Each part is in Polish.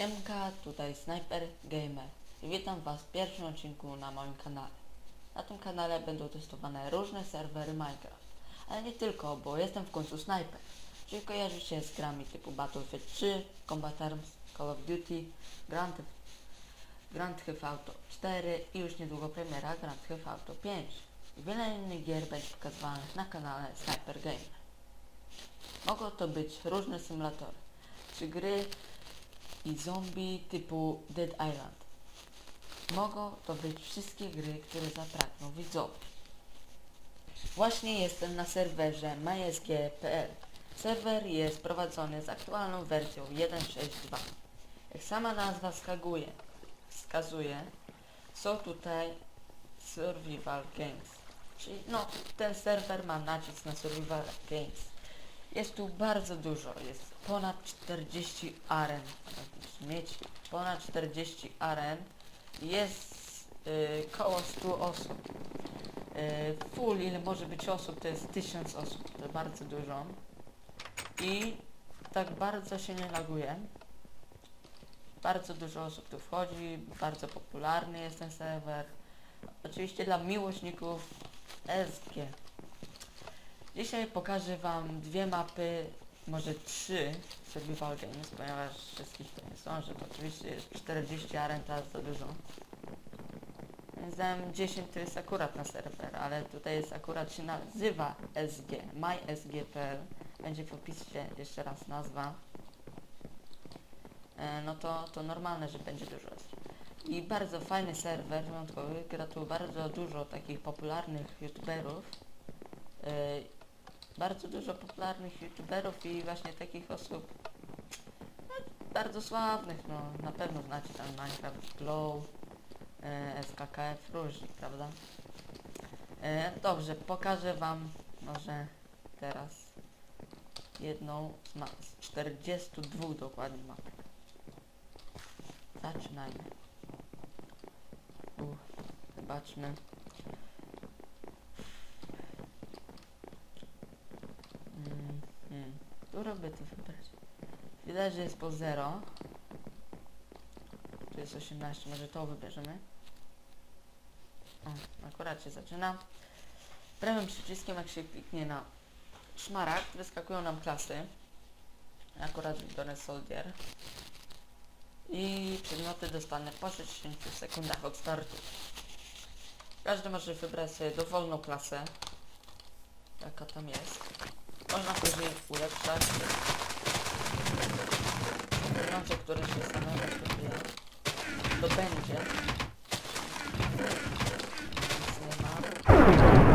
Siemka, tutaj Sniper Gamer witam Was w pierwszym odcinku na moim kanale. Na tym kanale będą testowane różne serwery Minecraft, ale nie tylko, bo jestem w końcu Sniper, czyli kojarzy się z grami typu Battlefield 3, Combat Arms, Call of Duty, Grand, Grand Theft Auto 4 i już niedługo premiera Grand Theft Auto 5. I wiele innych gier będzie pokazywanych na kanale Sniper Gamer. Mogą to być różne symulatory, czy gry i zombie typu Dead Island. Mogą to być wszystkie gry, które zapragną widzowie. Właśnie jestem na serwerze mysg.pl. Serwer jest prowadzony z aktualną wersją 1.6.2. Jak sama nazwa wskazuje, wskazuje, są tutaj Survival Games. Czyli no, ten serwer ma nacisk na Survival Games. Jest tu bardzo dużo, jest ponad 40 aren. Mieć ponad 40 aren. Jest y, koło 100 osób. Y, full ile może być osób to jest 1000 osób, to bardzo dużo. I tak bardzo się nie laguje. Bardzo dużo osób tu wchodzi, bardzo popularny jest ten serwer. Oczywiście dla miłośników SG. Dzisiaj pokażę Wam dwie mapy, może trzy Survival Games, ponieważ wszystkich to nie zdążę, to oczywiście jest 40 aren, to za dużo. Więc dałem 10 to jest akurat na serwer, ale tutaj jest akurat się nazywa SG, mysg.pl. Będzie w opisie jeszcze raz nazwa. E, no to, to normalne, że będzie dużo osób. I bardzo fajny serwer wyjątkowy, gra tu bardzo dużo takich popularnych youtuberów. E, bardzo dużo popularnych youtuberów i właśnie takich osób no, bardzo sławnych, no na pewno znacie tam Minecraft Glow, e, SKKF, różni, prawda? E, dobrze, pokażę wam może teraz jedną z map, z 42 dokładnie mapek. Zaczynajmy. Uch, zobaczmy. Mm, mm. Tu wybrać? Widać, że jest po 0. Tu jest 18, może to wybierzemy. O, akurat się zaczyna. Prawym przyciskiem jak się kliknie na szmaragd, wyskakują nam klasy. Akurat wybiorę Soldier. I przedmioty dostanę po 60 sekundach od startu. Każdy może wybrać sobie dowolną klasę. Jaka tam jest. Można później ulepszać. Pieniądze, które się samemu sobie dobędzie. Nic nie ma.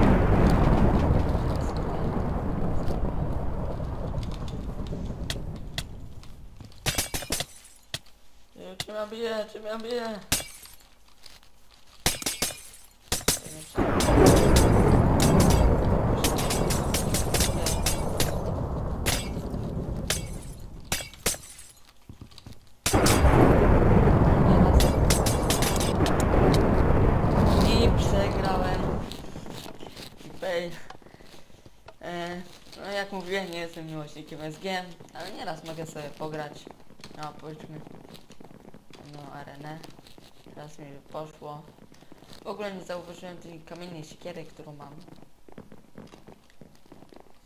Nie, Czy ja biję, czy ja biję? Jestem miłośnikiem SG, ale nieraz mogę sobie pograć. No powiedzmy. No arenę. Teraz mi poszło. W ogóle nie zauważyłem tej kamiennej siekiery, którą mam.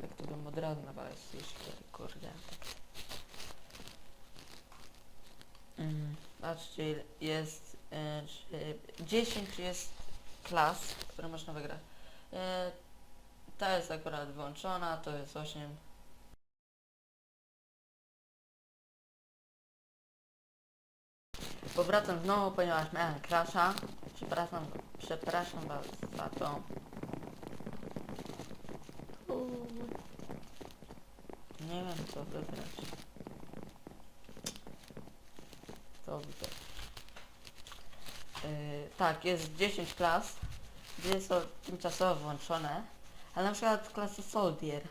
Tak to bym od razu nawalał z tej siekiery, kurde. Mm, jest e, czy 10 jest klas, które można wygrać. E, ta jest akurat wyłączona, to jest 8. Powracam znowu, ponieważ miałem crasha. Przepraszam, przepraszam was za to. Nie wiem co wybrać. Co wybrać? Yy, tak, jest 10 klas, gdzie są tymczasowo włączone, ale na przykład klasa Soldier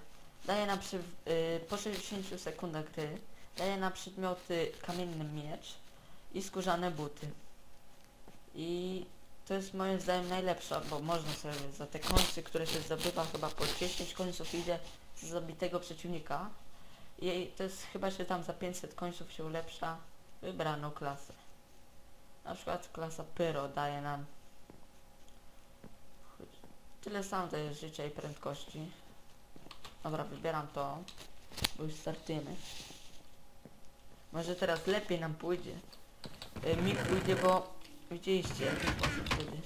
daje nam przy, yy, po 60 sekundach gry daje nam przedmioty kamienny miecz i skórzane buty. I to jest moim zdaniem najlepsza, bo można sobie za te końce, które się zdobywa chyba po 10 końców idzie z zabitego przeciwnika. I to jest chyba, że tam za 500 końców się ulepsza wybraną klasę. Na przykład klasa Pyro daje nam tyle samo jest życia i prędkości. Dobra, wybieram to, bo już startujemy. Może teraz lepiej nam pójdzie. Y, mi pójdzie, bo widzieliście jaki sposób wtedy.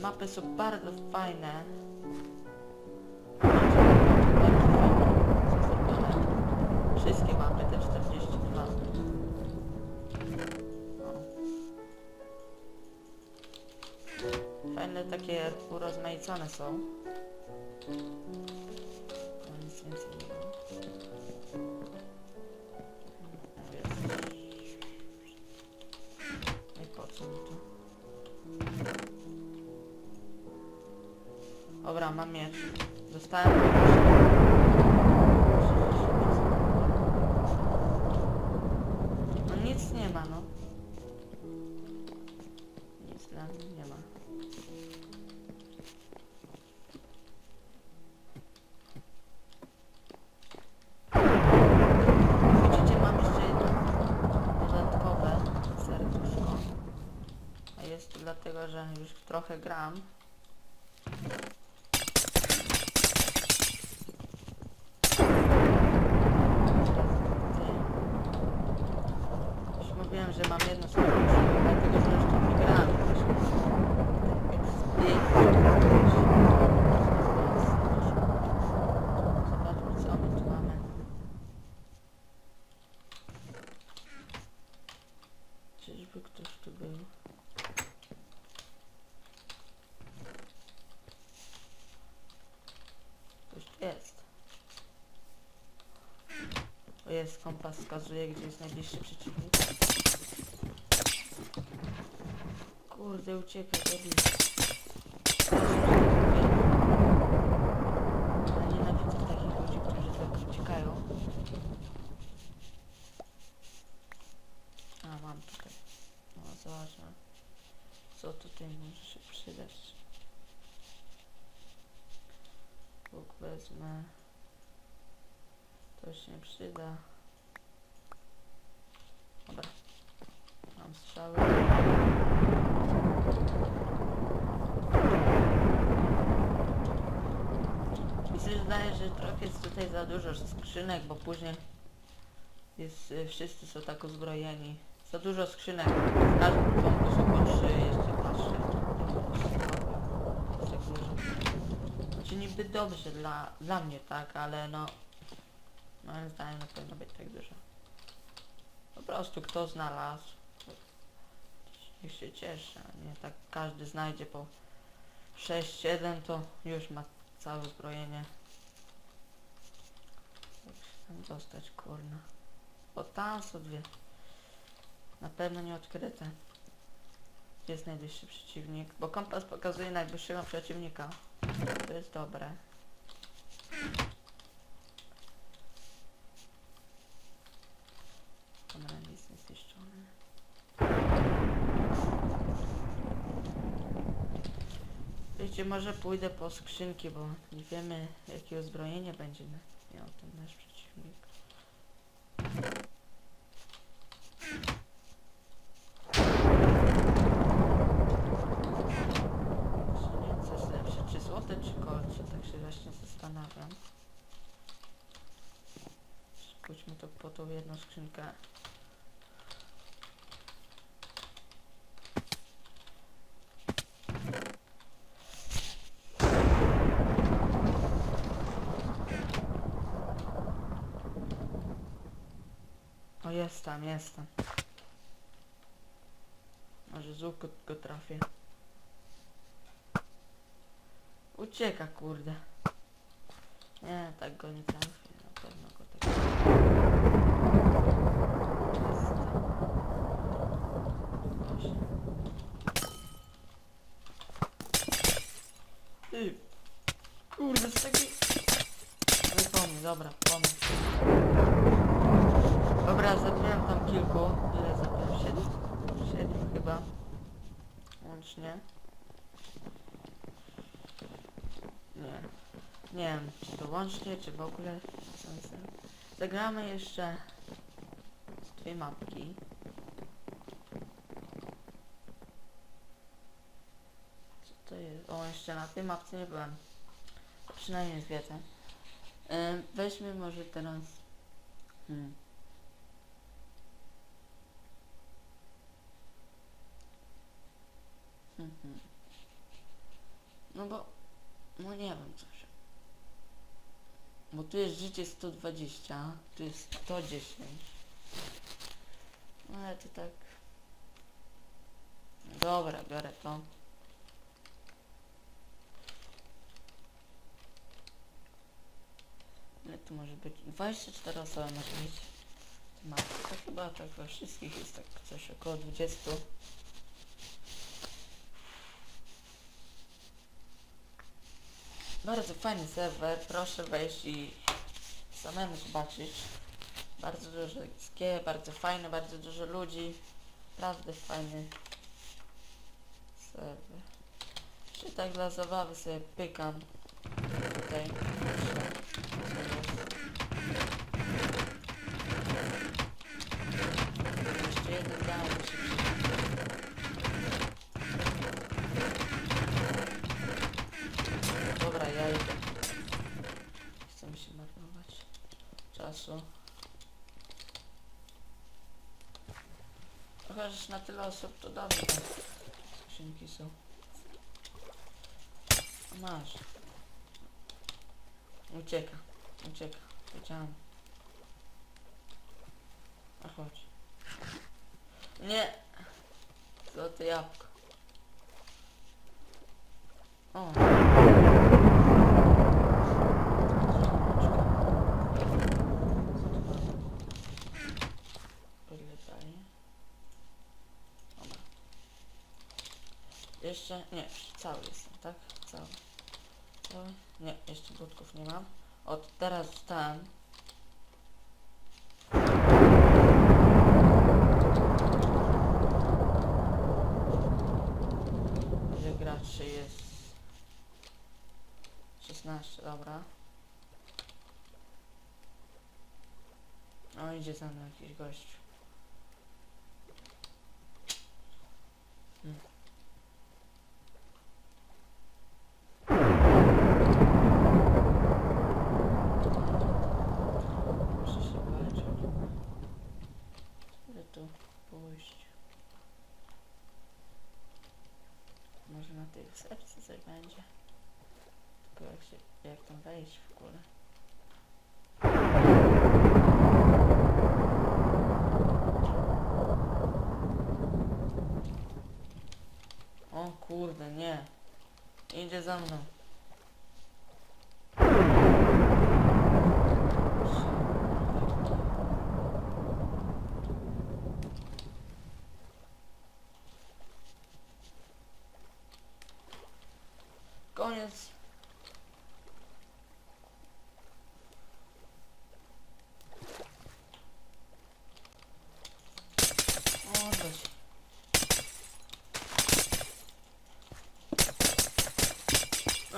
Mapy są bardzo fajne. Wszystkie mapy, te 42. O. Fajne takie urozmaicone są. Dobra, mam miecz. Dostałem. No nic nie ma, no. Nic dla mnie nie ma. Widzicie, mam jeszcze jedno dodatkowe serduszko. A jest to dlatego, że już trochę gram. Już mówiłem, że mam jedno serduszko, dlatego że jeszcze nie gram. Zobaczmy co my tu mamy. Czyżby ktoś tu był? Ktoś tu jest. Kompas wskazuje, gdzie jest najbliższy przeciwnik. Kurde, uciekaj, debil. Nienawidzę takich ludzi, którzy tak uciekają. A, mam tutaj. No, zobaczmy. Co tutaj może się przydać. Łuk wezmę. To się nie przyda. Dobra. Mam strzały. Mi się wydaje, że za dużo skrzynek, bo później jest, y, wszyscy są tak uzbrojeni. Za dużo skrzynek. W każdym domku są po trzy, jeszcze dwa, trzy. Jest tak. Znaczy niby dobrze dla, dla mnie, tak, ale no... Moim zdaniem nie powinno być tak dużo. Po prostu kto znalazł, niech się cieszy, a nie tak każdy znajdzie po 6-7 to już ma całe uzbrojenie. Dostać, kurna. O tam są dwie. Na pewno nie odkryte. Gdzie jest najbliższy przeciwnik? Bo kompas pokazuje najbliższego przeciwnika. To jest dobre. Dobra, nic nie zniszczone. Wiecie, może pójdę po skrzynki, bo nie wiemy jakie uzbrojenie będzie miał ten nasz przeciwnik. Co jest lepsze, czy złote, czy kolce, tak się właśnie zastanawiam. Pójdźmy to po tą jedną skrzynkę. Jestem, jestem. Może z łuku go trafię. Ucieka, kurde. Nie, tak go nie trafię. Na pewno go tak... Ty, kurde, z takiej... Wypomnij, dobra. Łącznie. Nie. Nie wiem, czy to łącznie, czy w ogóle sensem. Zagramy jeszcze z dwie mapki. Co to jest? O, jeszcze na tej mapce nie byłem. Przynajmniej wiedzę. Ym, weźmy może teraz... Hmm. No bo... No nie wiem coś. Bo tu jest życie 120, tu jest 110. No ale to tak... Dobra, biorę to. Ile tu może być? 24 osoby może być. To chyba tak we wszystkich jest tak coś około 20. Bardzo fajny serwer, proszę wejść i samemu zobaczyć. Bardzo dużo XG, bardzo fajne, bardzo dużo ludzi. Naprawdę fajny serwer. Czy tak dla zabawy sobie pykam tutaj. Proszę. Jeszcze jeden dał mi się przyda. Dobra, ja idę. Chcę mi się marnować czasu. Na tyle osób to dobrze. Skrzynki są. Masz. Ucieka. Ucieka. Wiedziałem. A chodź. Nie! Złote jabłko. O. Ile daje? Dobra. Jeszcze, nie, cały jestem, tak? Cały. Cały? Nie, jeszcze budków nie mam. Od teraz dostałem. Ile graczy jest? 16, dobra. O, idzie za mną jakiś gościu. Hmm. Muszę się bać. Ile tu pójść? Może na tej wysepce coś będzie. Tylko jak się, jak tam wejść w ogóle? O kurde, nie. Idzie za mną. Koniec. Oddać.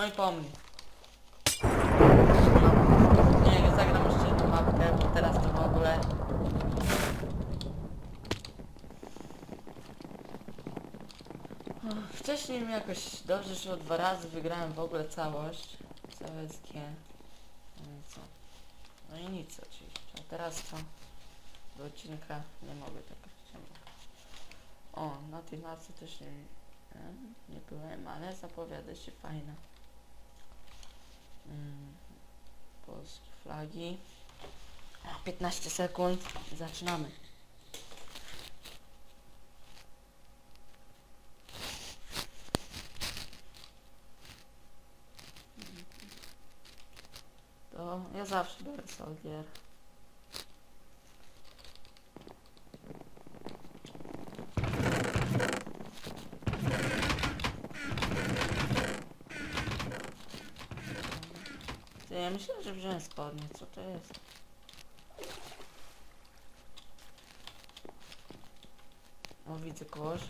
No i po mnie. Nie, nie zagram jeszcze jedną mapkę, bo teraz to w ogóle... Wcześniej mi jakoś dobrze szło dwa razy, wygrałem w ogóle całość. Całe SG. No i co? No i nic oczywiście. A teraz to do odcinka nie mogę tego ściągnąć. O, na tej marce też nie, nie byłem, ale zapowiada się fajna. Mm, polskie flagi. O, 15 sekund. Zaczynamy. To ja zawsze biorę soldier. Ty, ja myślę, że wziąłem spodnie, co to jest? O, widzę kogoś.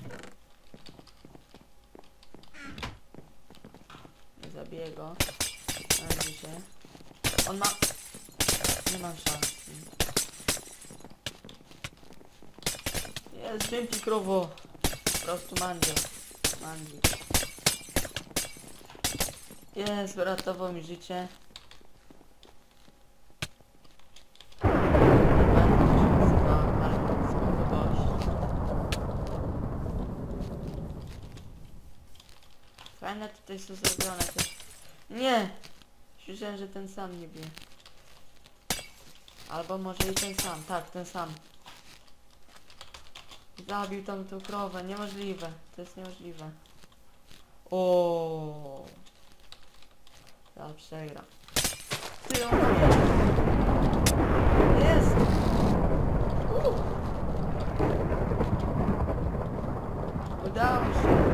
Nie zabiję go. Się. On ma... Nie mam szans. Jest, dzięki krowo. Po prostu mandzio. Mandzi. Jest, uratował mi życie. Fajne tutaj są zrobione też. Nie! Słyszałem, że ten sam nie bije. Albo może i ten sam, tak, ten sam. Zabił tam tą krowę, niemożliwe. To jest niemożliwe. O. Ja przegram. Ty on jest. Jest. Uh. Udało się.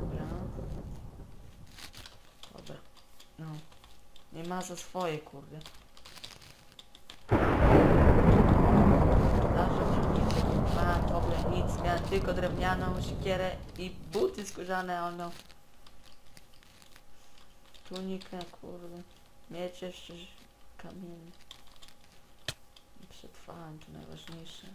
Dobra. Dobra. No. Nie ma za swoje, kurde. Mam w ogóle nic, miałem tylko drewnianą siekierę i buty skórzane, ono... Tunikę, kurde. Mieć jeszcze kamień. Przetrwałem, to najważniejsze.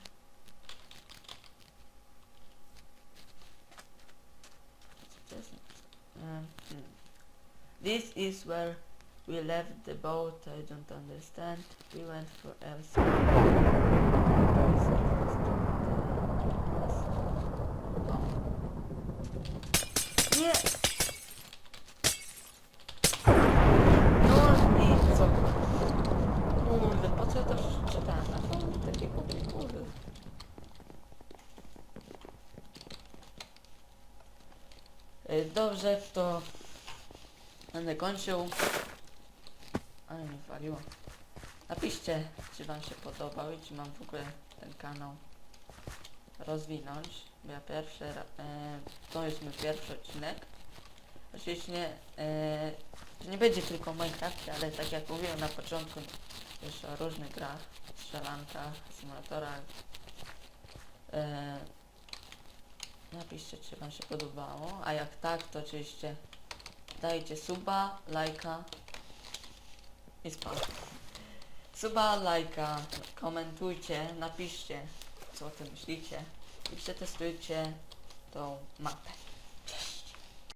Hmm. This is where we left the boat, I don't understand. We went for elsewhere. Nie! No i co? Kurde, po co ja to przeczytałem? A to takie głupie. E, Dobrze, to będę kończył. Ale mi waliło. Napiszcie, czy wam się podobał i czy mam w ogóle ten kanał rozwinąć. Ja pierwszy, e, to jest mój pierwszy odcinek. Oczywiście e, nie będzie tylko o Minecrafcie, ale tak jak mówiłem na początku, jeszcze o różnych grach, strzelankach, symulatorach. E, napiszcie, czy wam się podobało, a jak tak, to oczywiście dajcie suba, lajka i spam. Suba, lajka, komentujcie, napiszcie, co o tym myślicie i przetestujcie tą mapę.